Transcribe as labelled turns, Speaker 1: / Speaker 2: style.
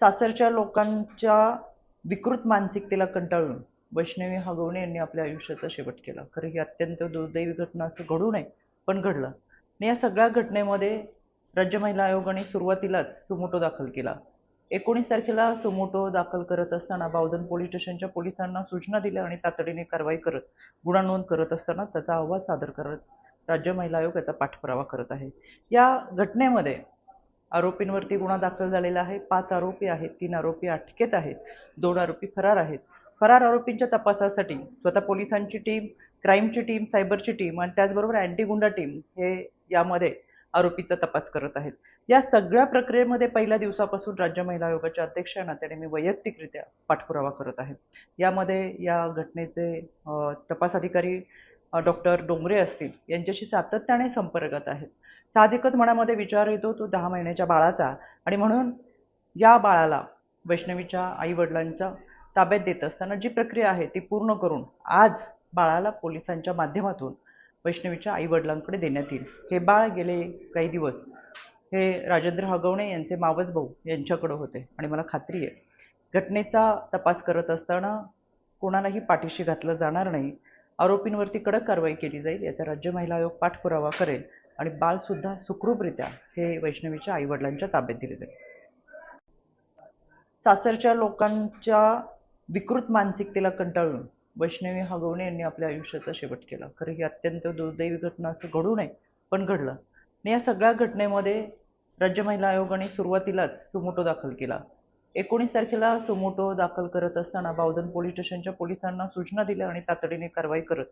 Speaker 1: सासरच्या लोकांच्या विकृत मानसिकतेला कंटाळून वैष्णवी हगवणे यांनी आपल्या आयुष्याचा शेवट केला. खरं ही अत्यंत दुर्दैवी घटना असं घडू नये पण घडलं. आणि या सगळ्या घटनेमध्ये राज्य महिला आयोगाने सुरुवातीलाच सुमोटो दाखल केला. एकोणीस तारखेला सुमोटो दाखल करत असताना बावधन पोलीस स्टेशनच्या पोलिसांना सूचना दिल्या आणि तातडीने कारवाई करत गुन्हा नोंद करत असताना त्याचा अहवाल सादर करत राज्य महिला आयोग याचा पाठपुरावा करत आहे. या घटनेमध्ये आरोपींवरती गुन्हा दाखल झालेला आहे. पाच आरोपी आहेत तीन आरोपी अटकेत आहेत दोन आरोपी फरार आहेत. फरार आरोपींच्या तपासासाठी स्वतः पोलिसांची टीम क्राईमची टीम सायबरची टीम आणि त्याचबरोबर अँटी गुंडा टीम हे यामध्ये आरोपीचा तपास करत आहेत. या सगळ्या प्रक्रियेमध्ये पहिल्या दिवसापासून राज्य महिला आयोगाच्या अध्यक्ष नात्याने मी वैयक्तिकरित्या पाठपुरावा करत आहे यामध्ये या घटनेचे तपास अधिकारी डॉक्टर डोंगरे असतील यांच्याशी सातत्याने संपर्कात आहेत. साहजिकच मनामध्ये विचार येतो तो दहा महिन्याच्या बाळाचा. आणि म्हणून या बाळाला वैष्णवीच्या आईवडिलांच्या ताब्यात देत असताना जी प्रक्रिया आहे ती पूर्ण करून आज बाळाला पोलिसांच्या माध्यमातून वैष्णवीच्या आईवडिलांकडे देण्यात येईल. हे बाळ गेले काही दिवस. हे राजेंद्र हगवणे यांचे मावस भाऊ यांच्याकडे होते. आणि मला खात्री आहे घटनेचा तपास करत असताना कोणालाही पाठीशी घातलं जाणार नाही. आरोपींवरती कडक कारवाई केली जाईल याचा राज्य महिला आयोग पाठपुरावा करेल आणि बालसुद्धा सुखरूपरित्या हे वैष्णवीच्या आईवडिलांच्या ताब्यात दिले जाईल. सासरच्या लोकांच्या विकृत मानसिकतेला कंटाळून वैष्णवी हगवणे यांनी आपल्या आयुष्याचा शेवट केला. खरं ही अत्यंत दुर्दैवी घटना असं घडू नये पण घडलं. आणि या सगळ्या घटनेमध्ये राज्य महिला आयोगाने सुरुवातीलाच सुमोटो दाखल केला. एकोणीस तारखेला सुमोटो दाखल करत असताना बावधन पोलीस स्टेशनच्या पोलिसांना सूचना दिल्या आणि तातडीने कारवाई करत